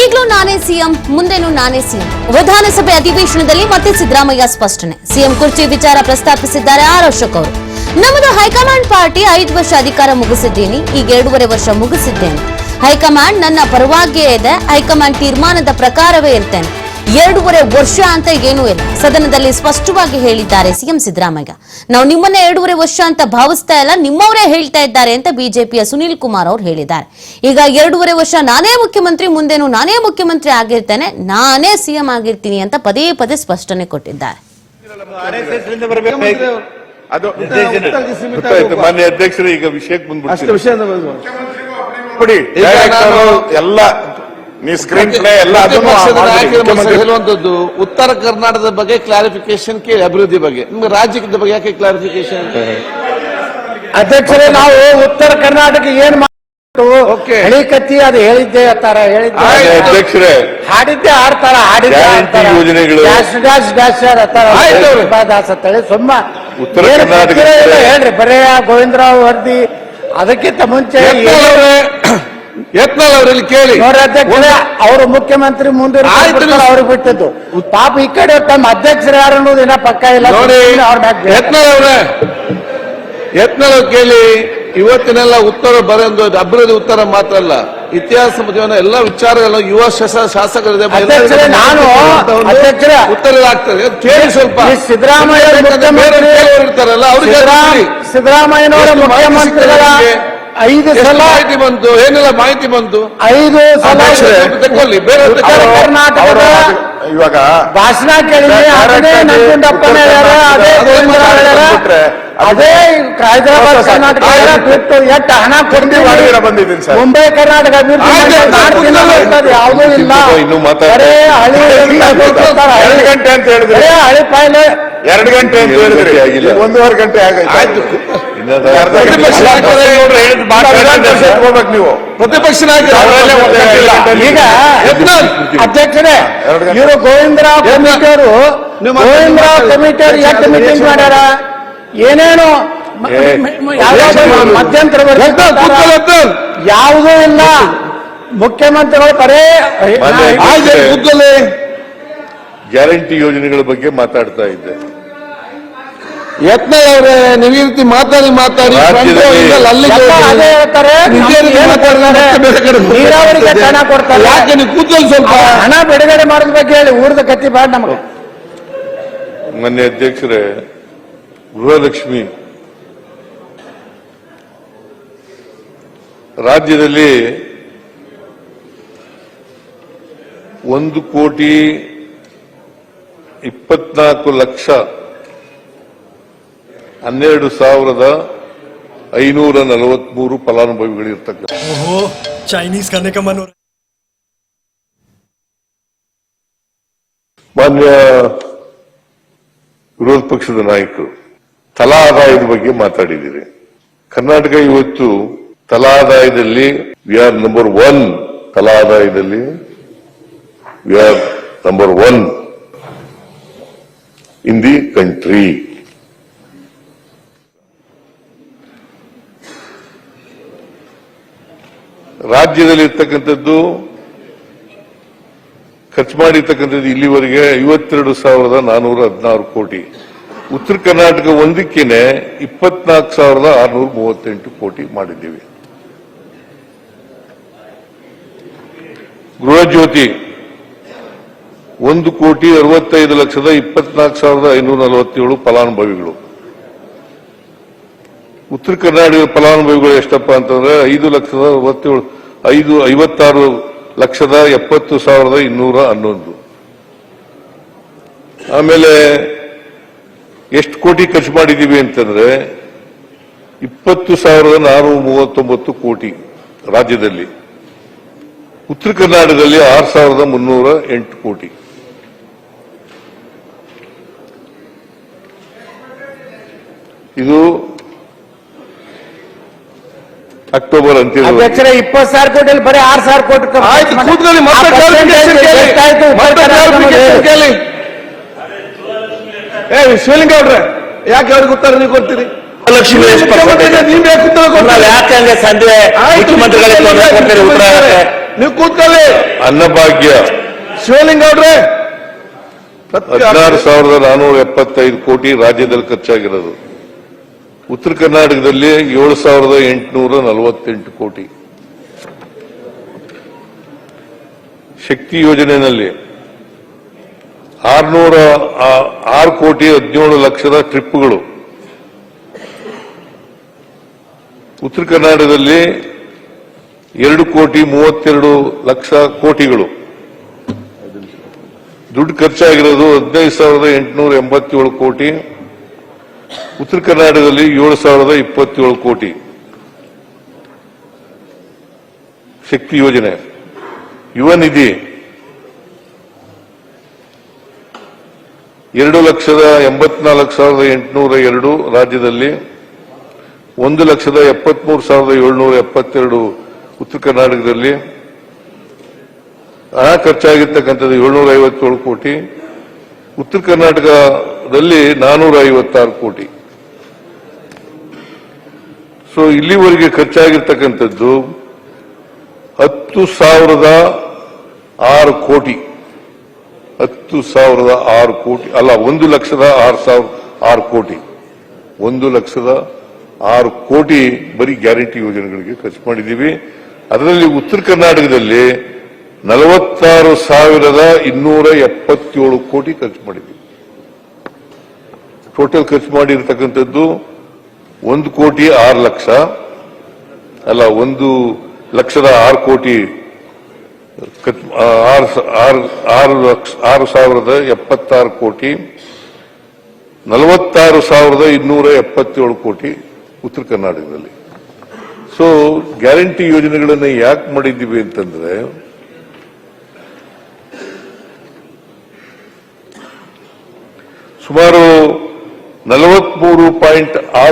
ಈಗಲೂ ನಾನೇ ಸಿಎಂ, ಮುಂದೆನೂ ನಾನೇ ಸಿಎಂ. ವಿಧಾನಸಭೆ ಅಧಿವೇಶನದಲ್ಲಿ ಮತ್ತೆ ಸಿದ್ದರಾಮಯ್ಯ ಸ್ಪಷ್ಟನೆ. ಸಿಎಂ ಕುರ್ಚಿ ವಿಚಾರ ಪ್ರಸ್ತಾಪಿಸಿದ್ದಾರೆ ಆರ್ ಅಶೋಕ್ ಅವರು. ನಮ್ಮದು ಹೈಕಮಾಂಡ್ ಪಾರ್ಟಿ ಐದು ವರ್ಷ ಅಧಿಕಾರ ಮುಗಿಸಿದ್ದೀನಿ, ಈಗ ಎರಡೂವರೆ ವರ್ಷ ಮುಗಿಸಿದ್ದೇನೆ. ಹೈಕಮಾಂಡ್ ನನ್ನ ಪರವಾಗಿಯೇ ಇದೆ, ಹೈಕಮಾಂಡ್ ತೀರ್ಮಾನದ ಪ್ರಕಾರವೇ ಇರ್ತೇನೆ. ಎರಡೂವರೆ ವರ್ಷ ಅಂತ ಏನೂ ಇಲ್ಲ. ಸದನದಲ್ಲಿ ಸ್ಪಷ್ಟವಾಗಿ ಹೇಳಿದ್ದಾರೆ ಸಿಎಂ ಸಿದ್ದರಾಮಯ್ಯ. ನಾವು ನಿಮ್ಮನ್ನ ಎರಡೂವರೆ ವರ್ಷ ಅಂತ ಭಾವಿಸ್ತಾ ಇಲ್ಲ ನಿಮ್ಮವರೇ ಹೇಳ್ತಾ ಇದ್ದಾರೆ ಅಂತ ಬಿಜೆಪಿಯ ಸುನೀಲ್ ಕುಮಾರ್ ಅವರು ಹೇಳಿದ್ದಾರೆ. ಈಗ ಎರಡೂವರೆ ವರ್ಷ ನಾನೇ ಮುಖ್ಯಮಂತ್ರಿ ಮುಂದೇನು ನಾನೇ ಮುಖ್ಯಮಂತ್ರಿ ಆಗಿರ್ತೇನೆ ನಾನೇ ಸಿಎಂ ಆಗಿರ್ತೀನಿ ಅಂತ ಪದೇ ಪದೇ ಸ್ಪಷ್ಟನೆ ಕೊಟ್ಟಿದ್ದಾರೆ. ಅಧ್ಯಕ್ಷರು ಈಗ ವಿಷಯಕ್ಕೆ ಎಲ್ಲ ನೀ ಸ್ಕ್ರೀನ್ ಪ್ಲೇ ಎಲ್ಲ ಅದನ್ನು ಪ್ರತಿಪಕ್ಷದ ಮುಖ್ಯಮಂತ್ರಿ ಹೇಳುವಂತದ್ದು ಉತ್ತರ ಕರ್ನಾಟಕದ ಬಗ್ಗೆ ಕ್ಲಾರಿಫಿಕೇಶನ್ ಕೇಳಿ ಅಭಿವೃದ್ಧಿ ಬಗ್ಗೆ ನಿಮ್ಗೆ ರಾಜ್ಯದ ಬಗ್ಗೆ ಯಾಕೆ ಕ್ಲಾರಿಫಿಕೇಶನ್ ಅಧ್ಯಕ್ಷರೇ ನಾವು ಉತ್ತರ ಕರ್ನಾಟಕ ಏನ್. ಹೇಳಿಕತ್ತಿ ಅದು ಹೇಳಿದ್ದೆ ಅಂತಾರ ಹೇಳಿದ್ದೆ ಅಧ್ಯಕ್ಷರೇ ಹಾಡಿದ್ದೆ ಆಡ್ತಾರ ಹಾಡಿದ್ದೆ. ಯೋಜನೆಗಳು. Dash dash dash. ದಾಸ್ ಅಂತೇಳಿ ಸುಮ್ಮ ಉತ್ತರ ಕರ್ನಾಟಕ ಹೇಳ್ರಿ ಬರೇ ಗೋವಿಂದರಾವ್ ವರದಿ ಅದಕ್ಕಿಂತ ಮುಂಚೆ ಯತ್ನಾಳ್ ಅವರೇ ಯತ್ನಾಳ್ ಅವರಲ್ಲಿ ಕೇಳಿ ಅವರು ಮುಖ್ಯಮಂತ್ರಿ ಮುಂದೆ ಅವ್ರಿಗೆ ಬಿಟ್ಟಿದ್ದು. ಪಾಪ ಈ ಕಡೆ ತಮ್ಮ ಅಧ್ಯಕ್ಷರು ಯಾರು ಅನ್ನೋದು ಇನ್ನ ಪಕ್ಕ ಇಲ್ಲ. ನೋಡಿ ಸುಮ್ನೆ ಅವ್ರ. ಯತ್ನಾಳ್ ಅವ್ರು ಕೇಳಿ ಇವತ್ತಿನೆಲ್ಲ ಉತ್ತರ ಬರೋದು ಅಭಿವೃದ್ಧಿ ಉತ್ತರ ಮಾತ್ರ ಅಲ್ಲ. ಇತಿಹಾಸ ಜೀವನ ಎಲ್ಲ ವಿಚಾರಗಳು ಯುವ ಶಾಸ- ಶಾಸಕರಿದೆ. ನಾನು ಅಧ್ಯಕ್ಷರೇ, ಉತ್ತರಗಳಾಗ್ತದೆ ಕೇಳಿ ಸ್ವಲ್ಪ. ಸಿದ್ಧರಾಮಯ್ಯ ಸಿದ್ದರಾಮಯ್ಯ ಇರ್ತಾರಲ್ಲ ಅವ್ರಿಗೆ ಸಿದ್ದರಾಮ- ಸಿದ್ದರಾಮಯ್ಯನವರ ಮುಖ್ಯಮಂತ್ರಿಗಳ? ಐದು ಸಲ ಮಾಹಿತಿ ಬಂತು? ಏನೆಲ್ಲ ಮಾಹಿತಿ ಬಂತು? ಐದು ಸಲ ತಗೊಳ್ಳಿ ಬೇರೆ ಉತ್ತರ ಕರ್ನಾಟಕದ ಇವಾಗ ಭಾಷಣ ಕೇಳಿ ಅದೇ ನಂಜುಂಡಪ್ಪನೇ ಅದೇ ಅದೇ ಹೈದರಾಬಾದ್ ಕರ್ನಾಟಕ ಎಷ್ಟು ಬಿಟ್ಟು ಎಷ್ಟು ಹಣ ಕೊಡ್ತೀವಿ ಮಾಡಿದ್ದೀರಾ ಬಂದಿದ್ದೀನಿ ಸರ್. ಮುಂಬೈ ಕರ್ನಾಟಕ ಅಭಿವೃದ್ಧಿ ಯಾವುದೂ ಇಲ್ಲ. ಬರೇ ಹಳಿ. ಎರಡು ಗಂಟೆ ಅಂತ ಹೇಳಿದ್ರೆ. ಹಳಿ ಪಾಯ್ಲೆ ಎರಡು ಗಂಟೆ ಅಂತ ಹೇಳಿದ್ರೆ. ಒಂದೂವರೆ ಗಂಟೆ ಆಗೈತೆ ನೀವು. ಪ್ರತಿಪಕ್ಷ ಈಗ ಅಧ್ಯಕ್ಷರೇ. ಇವರು ಗೋವಿಂದರಾವ್ ಕಮಿಟಿ ಅವರು ಗೋವಿಂದರಾವ್. ಕಮಿಟಿ ಅವರು ಎಷ್ಟು ಮೀಟಿಂಗ್ ಮಾಡ್ಯಾರ? ಏನೇನು? ಮಧ್ಯಂತರ ಯಾವುದೂ ಇಲ್ಲ. ಮುಖ್ಯಮಂತ್ರಿಗಳು ಬರೇ ಗ್ಯಾರಂಟಿ ಯೋಜನೆಗಳ ಬಗ್ಗೆ ಮಾತಾಡ್ತಾ ಇದ್ದೆ. ಯತ್ನಾಳ್ ಅವರೇ ನೀವು ಈ ರೀತಿ ಮಾತಾಡಿ ಮಾತಾಡಿ. ಅದೇ ಹೇಳ್ತಾರೆ. ನೀರಾವರಿಗೆ ಹಣ ಕೊಡ್ತಾರೆ. ಯಾಕೆ ನೀವು ಸ್ವಲ್ಪ? ಹಣ ಬಿಡುಗಡೆ ಮಾಡೋದ್ ಬಗ್ಗೆ ಹೇಳಿ ಊರದ ಕತ್ತಿ ಬಾಡ್ ನಮಗೆ. ಮಾನ್ಯ ಅಧ್ಯಕ್ಷರೇ ಗೃಹಲಕ್ಷ್ಮಿ. ರಾಜ್ಯದಲ್ಲಿ ಒಂದು ಕೋಟಿ ಇಪ್ಪತ್ನಾಲ್ಕು ಲಕ್ಷ ಹನ್ನೆರಡು ಸಾವಿರದ ಐನೂರ ನಲವತ್ಮೂರು ಫಲಾನುಭವಿಗಳಿರ್ತಕ್ಕಂಥ ಓಹೋ ಚೈನೀಸ್ ಮಾನ್ಯ ವಿರೋಧ ಪಕ್ಷದ ನಾಯಕರು ತಲಾ ಆದಾಯದ ಬಗ್ಗೆ ಮಾತಾಡಿದ್ದೀರಿ. ಕರ್ನಾಟಕ ಇವತ್ತು ತಲಾ ಆದಾಯದಲ್ಲಿ ವಿ ಆರ್ ನಂಬರ್ ಒನ್ ತಲಾ ಆದಾಯದಲ್ಲಿ we are number one in the country ರಾಜ್ಯದಲ್ಲಿ ಇರ್ತಕ್ಕಂಥದ್ದು ಖರ್ಚು ಮಾಡಿರ್ತಕ್ಕಂಥದ್ದು ಇಲ್ಲಿವರೆಗೆ ಐವತ್ತೆರಡು ಸಾವಿರದ ನಾನೂರ ಹದಿನಾರು ಕೋಟಿ. ಉತ್ತರ ಕರ್ನಾಟಕ ಒಂದಕ್ಕೇನೆ ಇಪ್ಪತ್ನಾಲ್ಕು ಸಾವಿರದ ಆರುನೂರ ಮೂವತ್ತೆಂಟು ಕೋಟಿ ಮಾಡಿದ್ದೀವಿ. ಗೃಹ ಜ್ಯೋತಿ, ಒಂದು ಕೋಟಿ ಅರವತ್ತೈದು ಲಕ್ಷದ ಇಪ್ಪತ್ನಾಲ್ಕು ಸಾವಿರದ ಐನೂರ ನಲವತ್ತೇಳು ಫಲಾನುಭವಿಗಳು. ಉತ್ತರ ಕರ್ನಾಟಕದ ಫಲಾನುಭವಿಗಳು ಎಷ್ಟಪ್ಪ ಅಂತಂದ್ರೆ ಐದು ಲಕ್ಷದ ಅರವತ್ತೇಳು ಐದು, ಐವತ್ತಾರು ಲಕ್ಷದ ಎಪ್ಪತ್ತು ಸಾವಿರದ ಇನ್ನೂರ ಹನ್ನೊಂದು. ಆಮೇಲೆ ಎಷ್ಟು ಕೋಟಿ ಖರ್ಚು ಮಾಡಿದ್ದೀವಿ ಅಂತಂದ್ರೆ ಇಪ್ಪತ್ತು ಸಾವಿರದ ನಾನೂರ ಮೂವತ್ತೊಂಬತ್ತು ಕೋಟಿ ರಾಜ್ಯದಲ್ಲಿ. ಉತ್ತರ ಕರ್ನಾಟಕದಲ್ಲಿ ಆರು ಸಾವಿರದ ಮುನ್ನೂರ ಎಂಟು ಕೋಟಿ. ಇದು ಅಕ್ಟೋಬರ್ ಅಂತ್ಯದ ಅಧ್ಯಕ್ಷರೇ ಇಪ್ಪತ್ತು ಸಾವಿರ ಕೋಟಿ ಬರೀ ಆರ್ ಸಾವಿರ ಕೋಟಿ ಆಯ್ತು ಕೂತ್ಕೊಳ್ಳಿ ಮತ್ತೆ clarification ಕೇಳಿ. ಎಷ್ಟಾಯ್ತು ಉತ್ತರ ಮತ್ತೆ ಕರ್ನಾಟಕ clarification ನಮಗೆ? ಕೇಳಿ. ಏ ಶಿವಲಿಂಗ ಅವ್ರೆ ಯಾಕೆ ಅವ್ರಿಗೆ ಉತ್ತರ ನೀವು ಕೊಡ್ತೀರಿ? ಲಕ್ಷ್ಮಿ ಎಷ್ಟು ಮುಖ್ಯಮಂತ್ರಿಗೆ ನೀವ್ ಬೇಕು ಉತ್ತರ ಕೊಡ್ತೀರಿ? ಯಾಕೆ ಹಂಗೆ ಸಂಜೆ ಆಯ್ತು, ಮುಖ್ಯಮಂತ್ರಿಗಳಿಗೆ ತೊಂದರೆ ಕೊಡ್ತೀರಿ? ಉತ್ತರ ನೀವು ಕೂತ್ಕೊಳ್ಳಿ. ಅನ್ನಭಾಗ್ಯ. ಶಿವಲಿಂಗ ಅವ್ರೆ ಹದಿನಾರು ಸಾವಿರದ ನಾನೂರ ಎಪ್ಪತ್ತೈದು ಕೋಟಿ ರಾಜ್ಯದಲ್ಲಿ ಖರ್ಚಾಗಿರೋದು. ಉತ್ತರ ಕರ್ನಾಟಕದಲ್ಲಿ ಏಳು ಸಾವಿರದ ಎಂಟುನೂರ ನಲವತ್ತೆಂಟು ಕೋಟಿ. ಶಕ್ತಿ ಯೋಜನೆಯಲ್ಲಿ ಆರ್ನೂರ ಆರು ಕೋಟಿ ಹದಿನೇಳು ಲಕ್ಷದ ಟ್ರಿಪ್ಗಳು. ಉತ್ತರ ಕರ್ನಾಟಕದಲ್ಲಿ ಎರಡು ಕೋಟಿ ಮೂವತ್ತೆರಡು ಲಕ್ಷ ಕೋಟಿಗಳು. ದುಡ್ಡು ಖರ್ಚಾಗಿರೋದು ಹದಿನೈದು ಸಾವಿರದ ಎಂಟುನೂರ ಎಂಬತ್ತೇಳು ಕೋಟಿ. ಉತ್ತರ ಕರ್ನಾಟಕದಲ್ಲಿ ಏಳು ಸಾವಿರದ ಇಪ್ಪತ್ತೇಳು ಕೋಟಿ ಶಕ್ತಿ ಯೋಜನೆ. ಯುವ ನಿಧಿ ಎರಡು ಲಕ್ಷದ ಎಂಬತ್ನಾಲ್ಕು ಸಾವಿರದ ಎಂಟುನೂರ ಎರಡು ರಾಜ್ಯದಲ್ಲಿ ಒಂದು ಲಕ್ಷದ ಎಪ್ಪತ್ಮೂರು ಸಾವಿರದ ಏಳ್ನೂರ ಎಪ್ಪತ್ತೆರಡು ಉತ್ತರ ಕರ್ನಾಟಕದಲ್ಲಿ ಹಣ ಖರ್ಚಾಗಿರ್ತಕ್ಕಂಥದ್ದು ಏಳ್ನೂರ ಐವತ್ತೇಳು ಕೋಟಿ. ಉತ್ತರ ಕರ್ನಾಟಕದಲ್ಲಿ ನಾನೂರ ಐವತ್ತಾರು ಕೋಟಿ. ಸೊ ಇಲ್ಲಿವರೆಗೆ ಖರ್ಚಾಗಿರ್ತಕ್ಕಂಥದ್ದು ಹತ್ತು ಸಾವಿರದ ಆರು ಕೋಟಿ. ಹತ್ತು ಸಾವಿರದ ಆರು ಕೋಟಿ. ಅಲ್ಲ, ಒಂದು ಲಕ್ಷದ ಆರು ಸಾವಿರ, ಆರು ಕೋಟಿ. ಒಂದು ಲಕ್ಷದ ಆರು ಕೋಟಿ ಬರೀ ಗ್ಯಾರಂಟಿ ಯೋಜನೆಗಳಿಗೆ ಖರ್ಚು ಮಾಡಿದ್ದೀವಿ. ಅದರಲ್ಲಿ ಉತ್ತರ ಕರ್ನಾಟಕದಲ್ಲಿ ನಲವತ್ತಾರು ಸಾವಿರದ ಇನ್ನೂರ ಎಪ್ಪತ್ತೇಳು ಕೋಟಿ ಖರ್ಚು ಮಾಡಿದ್ದೀವಿ. ಟೋಟಲ್ ಖರ್ಚು ಮಾಡಿರ್ತಕ್ಕಂಥದ್ದು ಒಂದು ಕೋಟಿ ಆರು ಲಕ್ಷ, ಅಲ್ಲ, ಒಂದು ಲಕ್ಷದ ಆರು ಕೋಟಿ ಆರು ಸಾವಿರದ ಎಪ್ಪತ್ತಾರು ಕೋಟಿ, ನಲವತ್ತಾರು ಸಾವಿರದ ಇನ್ನೂರ ಎಪ್ಪತ್ತೇಳು ಕೋಟಿ ಉತ್ತರ ಕರ್ನಾಟಕದಲ್ಲಿ. ಸೊ ಗ್ಯಾರಂಟಿ ಯೋಜನೆಗಳನ್ನು ಯಾಕೆ ಮಾಡಿದ್ದೀವಿ ಅಂತಂದ್ರೆ, ಸುಮಾರು ನಲವತ್ಮೂರು ಪಾಯಿಂಟ್ ಆರು